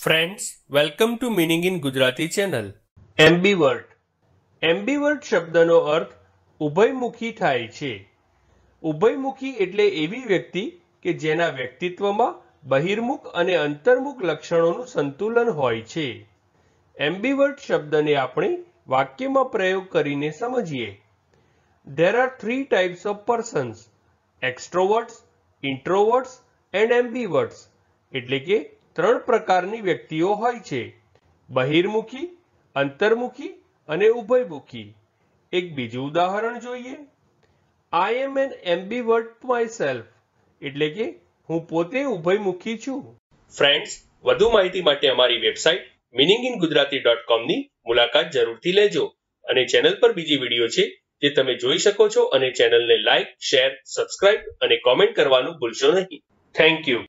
Friends welcome to meaning in Gujarati channel ambivert ambivert શબ્દનો અર્થ ઉભયમુખી થાય છે. ઉભયમુખી એટલે એવી વ્યક્તિ કે જેના વ્યક્તિત્વમાં બહિર્મુખ અને અંતર્મુખ લક્ષણોનું સંતુલન હોય છે. એમ્બીવર્ટ શબ્દને આપણે વાક્યમાં પ્રયોગ કરીને સમજીએ. There are three types of persons extroverts introverts and ambiverts એટલે કે ત્રણ પ્રકારની વ્યક્તિઓ હોય છે. બહિર્મુખી, અંતર્મુખી અને ઉભયમુખી. એક બીજું ઉદાહરણ જોઈએ. I am an ambivert myself એટલે કે હું પોતે ઉભયમુખી છું. ફ્રેન્ડ્સ વધુ માહિતી માટે અમારી website meaning in Gujarati dot કોમની મુલાકાત જરૂરથી લેજો અને ચેનલ પર બીજી વીડિયો છે જે તમે જોઈ શકો છો અને ચેનલને લાઇક શેર સબસ્ક્રાઇબ અને કોમેન્ટ કરવાનું ભૂલશો નહીં. Thank you